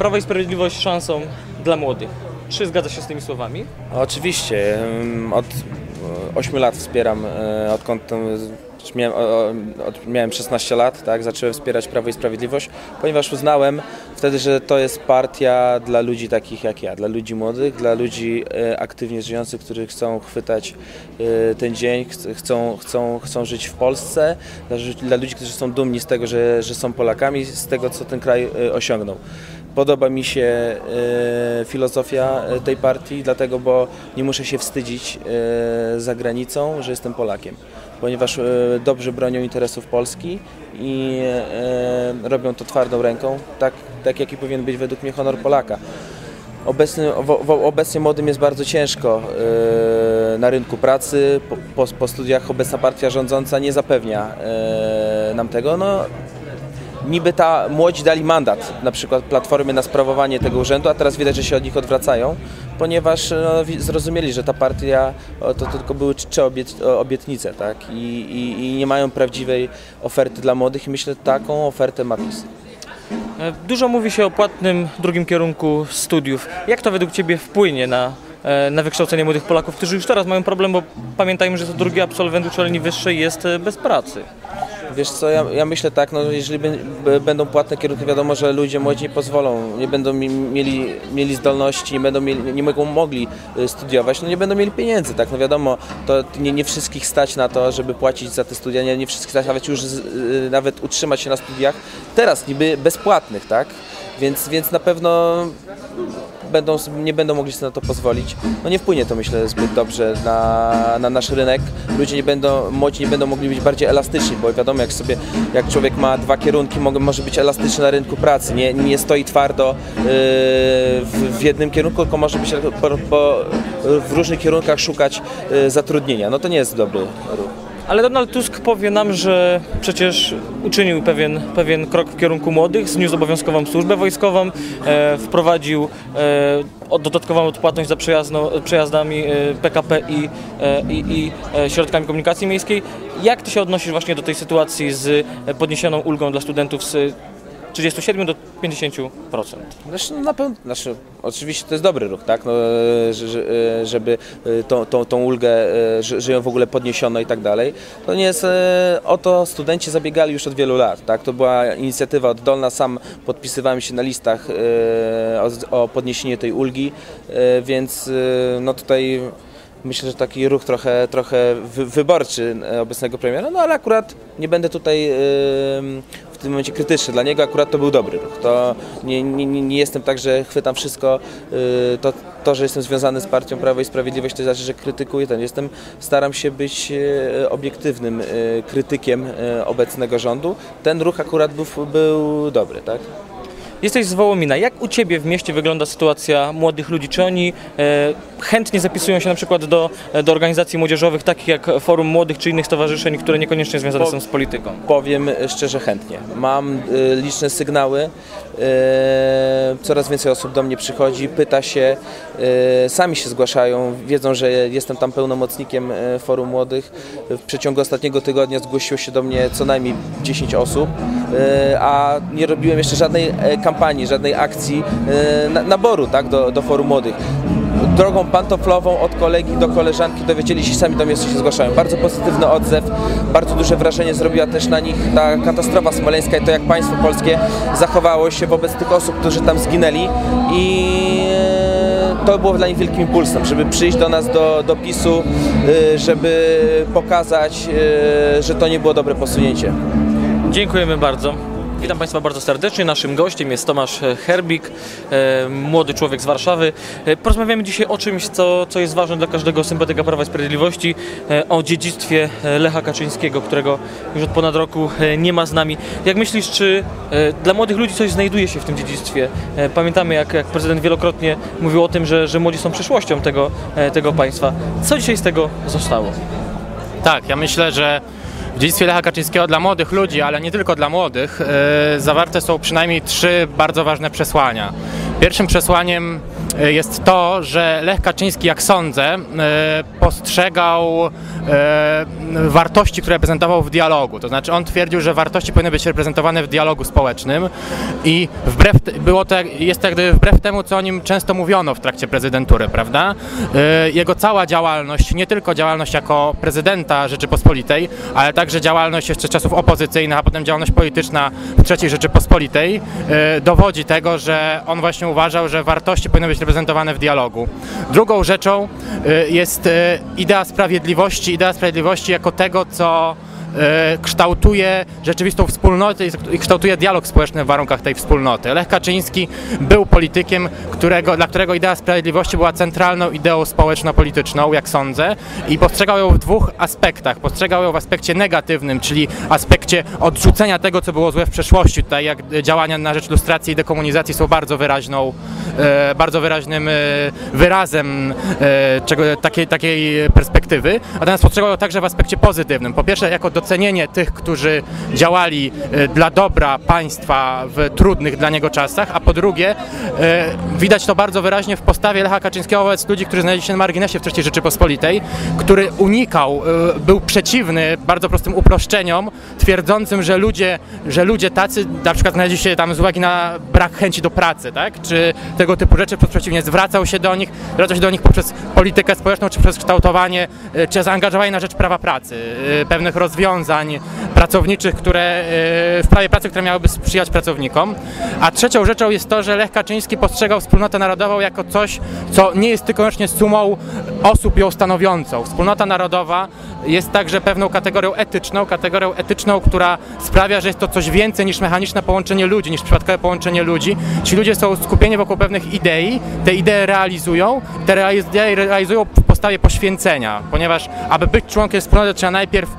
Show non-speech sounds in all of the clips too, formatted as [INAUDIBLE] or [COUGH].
Prawo i Sprawiedliwość szansą dla młodych. Czy zgadza się z tymi słowami? Oczywiście. Od 8 lat wspieram, e, odkąd miałem, miałem 16 lat, tak, zacząłem wspierać Prawo i Sprawiedliwość, ponieważ uznałem wtedy, że to jest partia dla ludzi takich jak ja, dla ludzi młodych, dla ludzi e, aktywnie żyjących, którzy chcą chwytać e, ten dzień, chcą, chcą, chcą żyć w Polsce, dla ludzi, którzy są dumni z tego, że, że są Polakami, z tego, co ten kraj osiągnął. Podoba mi się e, filozofia e, tej partii, dlatego, bo nie muszę się wstydzić e, za granicą, że jestem Polakiem, ponieważ dobrze bronią interesów Polski i robią to twardą ręką, tak, tak jaki powinien być według mnie honor Polaka. Obecny, obecnie młodym jest bardzo ciężko na rynku pracy. Po, po, studiach obecna partia rządząca nie zapewnia nam tego. No, niby ta młodzi dali mandat, na przykład Platformy na sprawowanie tego urzędu, a teraz widać, że się od nich odwracają, ponieważ no, zrozumieli, że ta partia to, to tylko były czcze obiet, obietnice, tak? I, i, I, nie mają prawdziwej oferty dla młodych i myślę, że taką ofertę ma PiS. E, dużo mówi się o płatnym drugim kierunku studiów. Jak to według Ciebie wpłynie na, e, na wykształcenie młodych Polaków, którzy już teraz mają problem, bo pamiętajmy, że to drugi absolwent uczelni wyższej jest e, bez pracy? Wiesz co, ja, ja myślę tak, no jeżeli będą płatne kierunki, wiadomo, że ludzie młodzi nie pozwolą, nie będą mieli, mieli zdolności, nie będą mieli, nie mogą mogli y, studiować, no nie będą mieli pieniędzy, tak, no wiadomo, to nie, nie wszystkich stać na to, żeby płacić za te studia, nie, nie wszystkich stać nawet już y, nawet utrzymać się na studiach, teraz niby bezpłatnych, tak, więc, więc na pewno będą, nie będą mogli sobie na to pozwolić. No nie wpłynie to myślę zbyt dobrze na, na nasz rynek. Ludzie nie będą, młodzi nie będą mogli być bardziej elastyczni, bo wiadomo jak sobie, jak człowiek ma dwa kierunki, może, być elastyczny na rynku pracy, nie, nie stoi twardo yy, w, w, jednym kierunku, tylko może być po, po, w różnych kierunkach szukać yy, zatrudnienia. No to nie jest dobry ruch. Ale Donald Tusk powie nam, że przecież uczynił pewien, pewien krok w kierunku młodych, zniósł obowiązkową służbę wojskową, e, wprowadził e, dodatkową odpłatność za przejazdami e, PKP i, e, i, i e, środkami komunikacji miejskiej. Jak ty się odnosisz właśnie do tej sytuacji z podniesioną ulgą dla studentów z 37 do 50%. Znaczy, no na pewno, znaczy, oczywiście to jest dobry ruch, tak? No, żeby e, tą, tą, tą ulgę, e, że ją w ogóle podniesiono i tak dalej. To nie jest, e, o to studenci zabiegali już od wielu lat, tak? To była inicjatywa oddolna, sam podpisywałem się na listach o, o podniesienie tej ulgi, więc no tutaj myślę, że taki ruch trochę, trochę wyborczy obecnego premiera, no ale akurat nie będę tutaj tym momencie krytyczny. Dla niego akurat to był dobry ruch. To nie, nie, nie jestem tak, że chwytam wszystko. Y, to, to, że jestem związany z partią Prawo i Sprawiedliwość, to znaczy, że krytykuję ten. Jestem, staram się być y, obiektywnym y, krytykiem obecnego rządu. Ten ruch akurat był, był dobry, tak? Jesteś z Wołomina. Jak u Ciebie w mieście wygląda sytuacja młodych ludzi? Czy oni e, chętnie zapisują się na przykład do, do organizacji młodzieżowych, takich jak Forum Młodych czy innych stowarzyszeń, które niekoniecznie związane po, są z polityką? Powiem szczerze chętnie. Mam e, liczne sygnały. E, coraz więcej osób do mnie przychodzi, pyta się, e, sami się zgłaszają, wiedzą, że jestem tam pełnomocnikiem e, Forum Młodych. W przeciągu ostatniego tygodnia zgłosiło się do mnie co najmniej 10 osób, e, a nie robiłem jeszcze żadnej kampanii kampanii, żadnej akcji e, naboru tak, do, do Forum Młodych. Drogą pantoflową od kolegi do koleżanki dowiedzieli się, sami do mnie się zgłaszają. Bardzo pozytywny odzew, bardzo duże wrażenie zrobiła też na nich ta katastrofa smoleńska i to jak państwo polskie zachowało się wobec tych osób, którzy tam zginęli i e, to było dla nich wielkim impulsem, żeby przyjść do nas do, do PiSu, e, żeby pokazać, że to nie było dobre posunięcie. Dziękujemy bardzo. Witam Państwa bardzo serdecznie. Naszym gościem jest Tomasz Herbik, e, młody człowiek z Warszawy. E, porozmawiamy dzisiaj o czymś, co, co jest ważne dla każdego sympatyka Prawa i Sprawiedliwości, e, o dziedzictwie Lecha Kaczyńskiego, którego już od ponad roku nie ma z nami. Jak myślisz, czy dla młodych ludzi coś znajduje się w tym dziedzictwie? Pamiętamy, jak, jak prezydent wielokrotnie mówił o tym, że, że młodzi są przyszłością tego, tego państwa. Co dzisiaj z tego zostało? Tak, ja myślę, że w dziedzictwie Lecha Kaczyńskiego dla młodych ludzi, ale nie tylko dla młodych, e, zawarte są przynajmniej trzy bardzo ważne przesłania. Pierwszym przesłaniem jest to, że Lech Kaczyński, jak sądzę, e, postrzegał wartości, które prezentował w dialogu. To znaczy on twierdził, że wartości powinny być reprezentowane w dialogu społecznym i wbrew, było to, jest to jak gdyby wbrew temu, co o nim często mówiono w trakcie prezydentury, prawda? Jego cała działalność, nie tylko działalność jako prezydenta Rzeczypospolitej, ale także działalność jeszcze czasów opozycyjnych, a potem działalność polityczna w III Rzeczypospolitej dowodzi tego, że on właśnie uważał, że wartości powinny być reprezentowane w dialogu. Drugą rzeczą y, jest y, idea sprawiedliwości, idea sprawiedliwości jako tego, co kształtuje rzeczywistą wspólnotę i- kształtuje dialog społeczny w warunkach tej wspólnoty. Lech Kaczyński był politykiem, którego, dla którego idea sprawiedliwości była centralną ideą społeczno-polityczną, jak sądzę, i postrzegał ją w dwóch aspektach. Postrzegał ją w aspekcie negatywnym, czyli aspekcie odrzucenia tego, co było złe w przeszłości. Tutaj jak działania na rzecz lustracji i dekomunizacji są bardzo wyraźną, e, bardzo wyraźnym e, wyrazem e, czego, takiej, takiej perspektywy, natomiast postrzegał ją także w aspekcie pozytywnym. Po pierwsze, jako docenienie tych, którzy działali e, dla dobra państwa w trudnych dla niego czasach, a po drugie, e, widać to bardzo wyraźnie w postawie Lecha Kaczyńskiego wobec ludzi, którzy znaleźli się na marginesie w III Rzeczypospolitej, który unikał, e, był przeciwny bardzo prostym uproszczeniom, twierdzącym, że ludzie, że ludzie tacy na przykład znaleźli się tam z uwagi na brak chęci do pracy, tak? czy tego typu rzeczy, przeciwnie, zwracał się do nich, zwracał się do nich poprzez politykę społeczną, czy przez kształtowanie, czy zaangażowanie na rzecz prawa pracy, pewnych rozwiązań pracowniczych, które e, w prawie pracy, które miałyby sprzyjać pracownikom. A trzecią rzeczą jest to, że Lech Kaczyński postrzegał wspólnotę narodową jako coś, co nie jest tylko wyłącznie sumą osób ją stanowiącą. Wspólnota narodowa jest także pewną kategorią etyczną, kategorią etyczną, która sprawia, że jest to coś więcej niż mechaniczne połączenie ludzi, niż przypadkowe połączenie ludzi. Ci ludzie są skupieni wokół pewnych idei, te idee realizują, te idee realizują w postawie poświęcenia, ponieważ aby być członkiem wspólnoty trzeba najpierw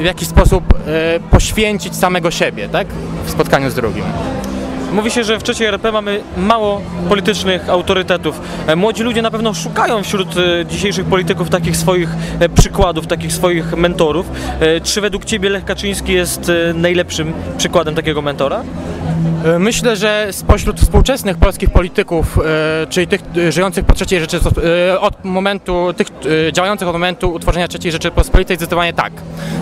w jakiś sposób e, poświęcić samego siebie, tak? W spotkaniu z drugim. Mówi się, że w III RP mamy mało politycznych autorytetów. E, Młodzi ludzie na pewno szukają wśród e, dzisiejszych polityków takich swoich e, przykładów, takich swoich mentorów. Czy według Ciebie Lech Kaczyński jest najlepszym przykładem takiego mentora? Myślę, że spośród współczesnych polskich polityków, czyli tych żyjących po III Rzeczypospolitej, od momentu, tych działających od momentu utworzenia III Rzeczypospolitej, zdecydowanie tak.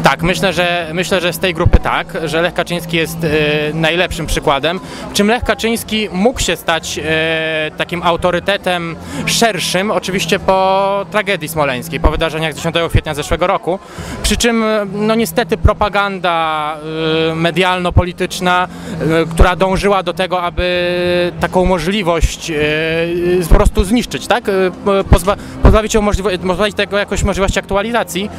Tak, myślę, że myślę, że z tej grupy tak, że Lech Kaczyński jest najlepszym przykładem. Czym Lech Kaczyński mógł się stać e, takim autorytetem szerszym, oczywiście po tragedii smoleńskiej, po wydarzeniach z 10 kwietnia zeszłego roku. Przy czym, e, no niestety, propaganda e, medialno-polityczna, e, która dążyła do tego, aby taką możliwość e, po prostu zniszczyć, tak? E, Pozba pozbawić, ją pozbawić tego jakoś możliwości aktualizacji,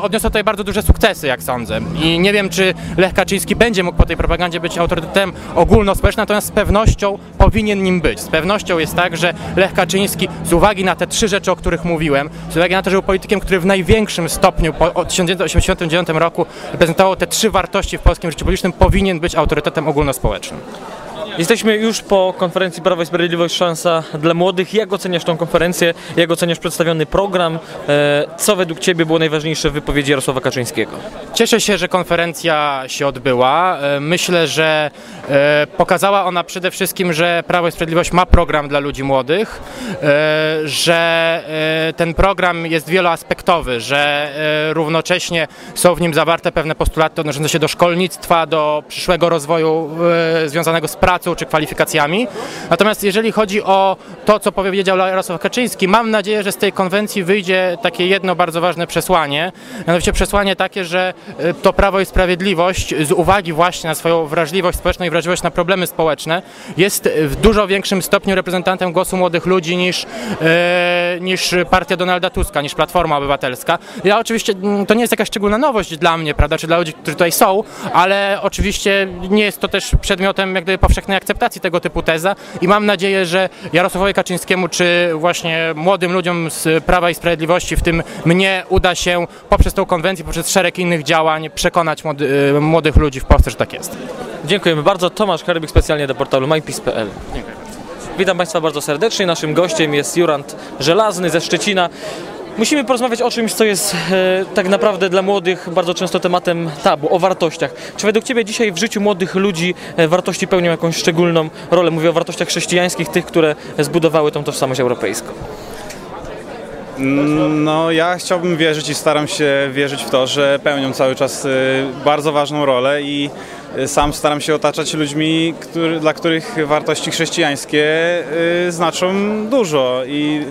odniosła tutaj bardzo duże sukcesy, jak sądzę. I nie wiem, czy Lech Kaczyński będzie mógł po tej propagandzie być autorytetem ogólnospołecznym, natomiad z pewnością powinien nim być. Z pewnością jest tak, że Lech Kaczyński z uwagi na te trzy rzeczy, o których mówiłem, z uwagi na to, że był politykiem, który w największym stopniu po od 1989 roku reprezentował te trzy wartości w polskim życiu publicznym, powinien być autorytetem ogólnospołecznym. Jesteśmy już po konferencji Prawo i Sprawiedliwość Szansa dla Młodych. Jak oceniasz tą konferencję? Jak oceniasz przedstawiony program? E, Co według Ciebie było najważniejsze w wypowiedzi Jarosława Kaczyńskiego? Cieszę się, że konferencja się odbyła. E, Myślę, że e, pokazała ona przede wszystkim, że Prawo i Sprawiedliwość ma program dla ludzi młodych, że ten program jest wieloaspektowy, że równocześnie są w nim zawarte pewne postulaty odnoszące się do szkolnictwa, do przyszłego rozwoju związanego z pracą czy kwalifikacjami. Natomiast jeżeli chodzi o to, co powiedział Jarosław Kaczyński, mam nadzieję, że z tej konwencji wyjdzie takie jedno bardzo ważne przesłanie, mianowicie przesłanie takie, że e, to Prawo i Sprawiedliwość z uwagi właśnie na swoją wrażliwość społeczną i wrażliwość na problemy społeczne jest w dużo większym stopniu reprezentantem głosu młodych ludzi niż, e, niż partia Donalda Tuska, niż Platforma Obywatelska. Ja oczywiście, mm, to nie jest jakaś szczególna nowość dla mnie, prawda, czy dla ludzi, którzy tutaj są, ale oczywiście nie jest to też przedmiotem jak gdyby powszechnej akceptacji tego typu teza i mam nadzieję, że Jarosławowi Kaczyńskiemu, czy właśnie młodym ludziom z Prawa i Sprawiedliwości, w tym mnie, uda się poprzez tą konwencję, poprzez szereg innych działań przekonać młody, e, młodych ludzi w Polsce, że tak jest. Dziękujemy bardzo. Tomasz Herbik specjalnie do portalu mypis.pl. Witam Państwa bardzo serdecznie. Naszym gościem jest Jurand Żelazny ze Szczecina. Musimy porozmawiać o czymś, co jest e, tak naprawdę dla młodych bardzo często tematem tabu, o wartościach. Czy według Ciebie dzisiaj w życiu młodych ludzi e, wartości pełnią jakąś szczególną rolę? Mówię o wartościach chrześcijańskich, tych, które zbudowały tą tożsamość europejską. Mm, No, ja chciałbym wierzyć i staram się wierzyć w to, że pełnią cały czas y, bardzo ważną rolę i y, sam staram się otaczać ludźmi, który, dla których wartości chrześcijańskie y, znaczą dużo i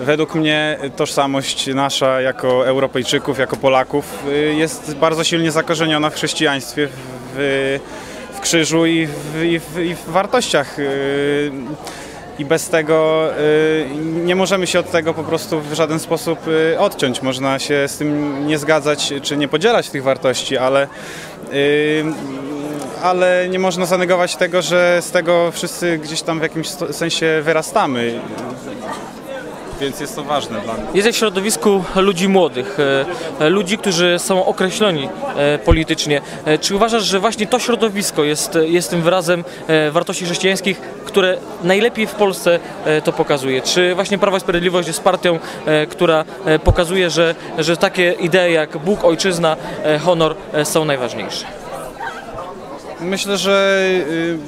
według mnie tożsamość nasza jako Europejczyków, jako Polaków y, jest bardzo silnie zakorzeniona w chrześcijaństwie, w, w krzyżu i w, i w, i w wartościach. y, i bez tego y, nie możemy się od tego po prostu w żaden sposób odciąć. Można się z tym nie zgadzać czy nie podzielać tych wartości, ale, ale nie można zanegować tego, że z tego wszyscy gdzieś tam w jakimś sensie wyrastamy. Więc jest to ważne dla mnie. Jesteś w środowisku ludzi młodych, e, e, ludzi, którzy są określoni e, politycznie. Czy uważasz, że właśnie to środowisko jest, jest tym wyrazem wartości chrześcijańskich, które najlepiej w Polsce to pokazuje? Czy właśnie Prawo i Sprawiedliwość jest partią, która pokazuje, że, że takie idee jak Bóg, Ojczyzna, honor są najważniejsze? Myślę, że y,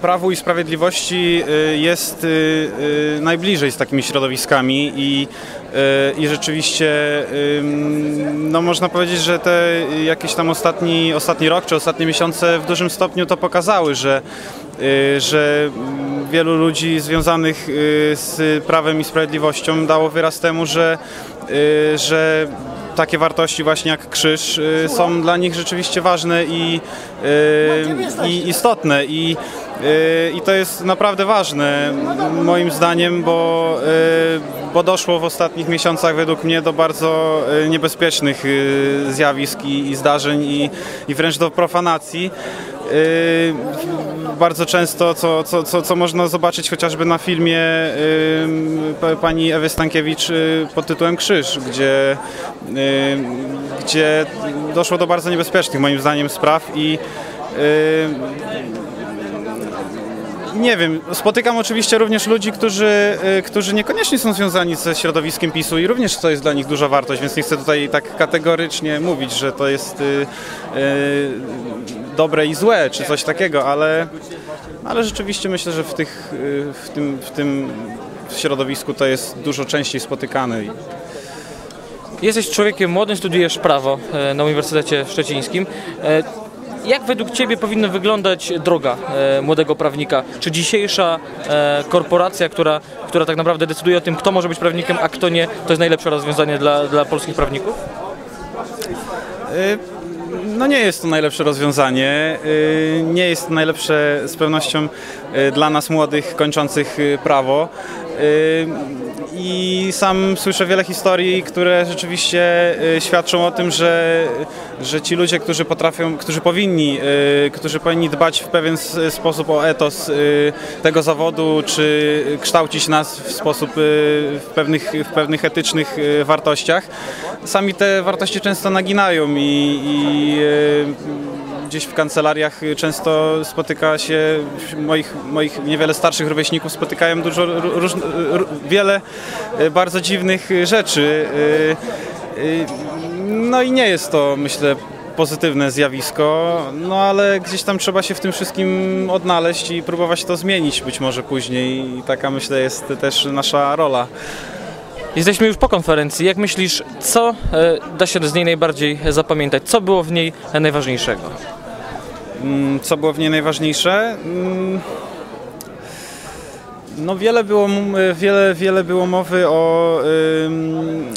Prawu i Sprawiedliwości y, jest y, y, najbliżej z takimi środowiskami i, i rzeczywiście no można powiedzieć, że te jakieś tam ostatni, ostatni rok czy ostatnie miesiące w dużym stopniu to pokazały, że, że wielu ludzi związanych z Prawem i Sprawiedliwością dało wyraz temu, że, że takie wartości właśnie jak krzyż y, są dla nich rzeczywiście ważne i, y, i istotne i, y, i to jest naprawdę ważne m- moim zdaniem, bo, bo doszło w ostatnich miesiącach według mnie do bardzo niebezpiecznych zjawisk i, i zdarzeń i, i wręcz do profanacji. Y, bardzo często, co, co, co, co można zobaczyć chociażby na filmie y, pa- pani Ewy Stankiewicz y, pod tytułem Krzyż, gdzie, gdzie doszło do bardzo niebezpiecznych moim zdaniem spraw i nie wiem, spotykam oczywiście również ludzi, którzy, którzy niekoniecznie są związani ze środowiskiem PiSu i również to jest dla nich duża wartość, więc nie chcę tutaj tak kategorycznie mówić, że to jest dobre i złe, czy coś takiego, ale, ale rzeczywiście myślę, że w, tych, y, w, tym, w tym środowisku to jest dużo częściej spotykane. Jesteś człowiekiem młodym, studiujesz prawo e, na Uniwersytecie Szczecińskim. E, Jak według Ciebie powinna wyglądać droga e, młodego prawnika? Czy dzisiejsza korporacja, która, która tak naprawdę decyduje o tym, kto może być prawnikiem, a kto nie, to jest najlepsze rozwiązanie dla, dla polskich prawników? Y, No nie jest to najlepsze rozwiązanie. y, Nie jest to najlepsze z pewnością dla nas młodych kończących y, prawo. Y, I sam słyszę wiele historii, które rzeczywiście świadczą o tym, że, że ci ludzie, którzy potrafią, którzy powinni, którzy powinni dbać w pewien sposób o etos tego zawodu, czy kształcić nas w sposób, w pewnych, w pewnych etycznych wartościach, sami te wartości często naginają i, i e, gdzieś w kancelariach często spotyka się moich, moich niewiele starszych rówieśników spotykają dużo ró- róż, ró- wiele e, bardzo dziwnych rzeczy. No i nie jest to myślę pozytywne zjawisko, no ale gdzieś tam trzeba się w tym wszystkim odnaleźć i próbować to zmienić być może później i taka myślę jest też nasza rola. Jesteśmy już po konferencji. Jak myślisz, co e, da się z niej najbardziej zapamiętać? Co było w niej najważniejszego? Mm, Co było w niej najważniejsze? Mm, No wiele było, m- wiele, wiele było mowy o,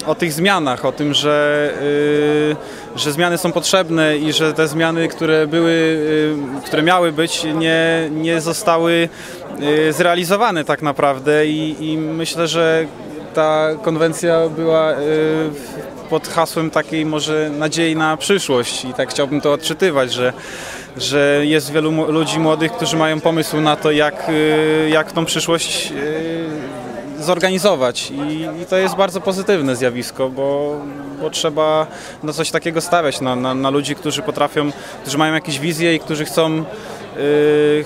o tych zmianach, o tym, że, y, że zmiany są potrzebne i że te zmiany, które były, y, które miały być, nie, nie zostały y, zrealizowane tak naprawdę i, i myślę, że ta konwencja była y, pod hasłem takiej może nadziei na przyszłość. I tak chciałbym to odczytywać, że, że jest wielu ludzi młodych, którzy mają pomysł na to, jak, y, jak tą przyszłość y, zorganizować. I, i to jest bardzo pozytywne zjawisko, bo, bo trzeba na coś takiego stawiać, na, na, na ludzi, którzy potrafią, którzy mają jakieś wizje i którzy chcą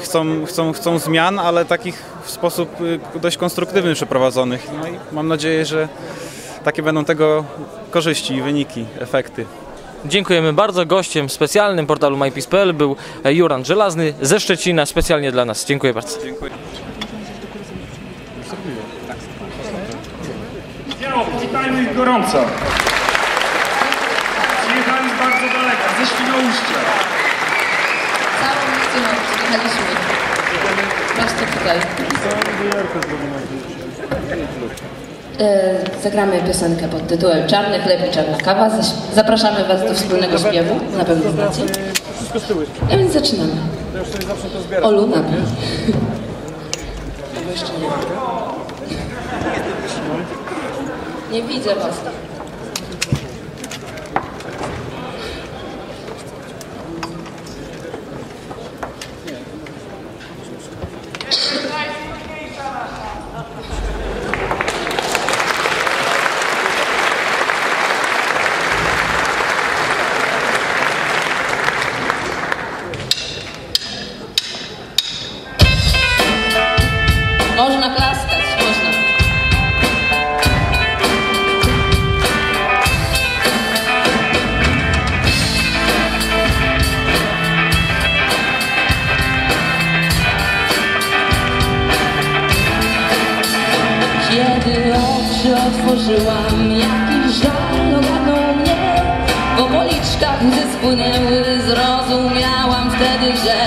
chcą, chcą, chcą zmian, ale takich w sposób y, dość konstruktywny przeprowadzonych. No i mam nadzieję, że takie będą tego korzyści, wyniki, efekty. Dziękujemy bardzo. Gościem specjalnym portalu mypeace.pl był e, Juran Żelazny ze Szczecina, specjalnie dla nas. Dziękuję bardzo. Dziękuję. Witajmy ich gorąco. Tutaj. E, Zagramy piosenkę pod tytułem Czarny chleb i czarna kawa. Zapraszamy Was do wspólnego śpiewu, na pewno znacie. A więc zaczynamy. [LAUGHS] Jeszcze nie. Nie widzę Was. Łzy spłynęły, zrozumiałam wtedy, że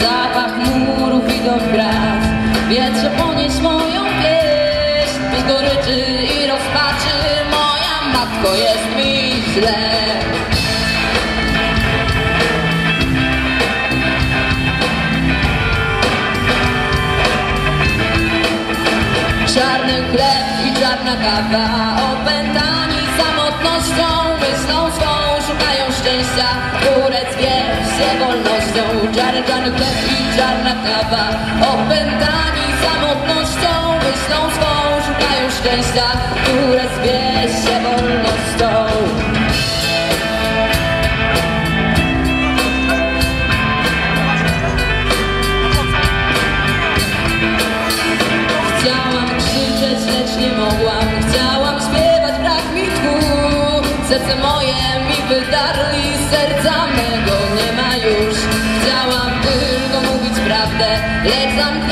Zapach murów, widok brat Wietrze ponieść moją pieśń Bez goryczy i rozpaczy. Moja matko jest mi źle. Czarny chleb i czarna kawa Opętani samotnością Myślą swą szczęścia Które zwiew się wolnością Czarny, chleb i czarna kawa. Opętani samotnością Myślą swą szukają szczęścia Które zwiew Let them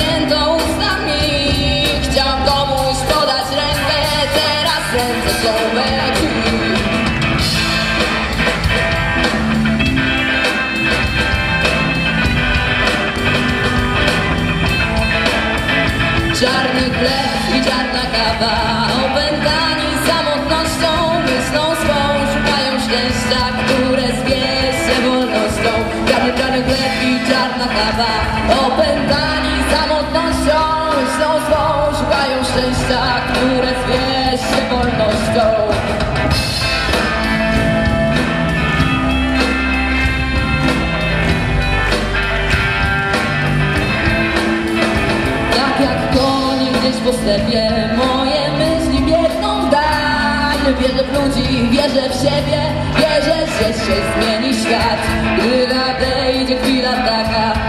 po stepie Moje myśli biegną dalej Wierzę w ludzi, wierzę w siebie. Wierzę, że się zmieni świat. Gdy nadejdzie chwila taka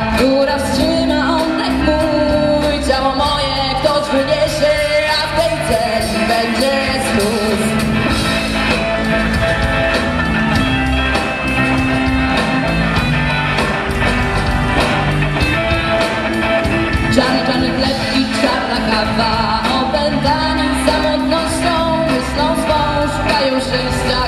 szukają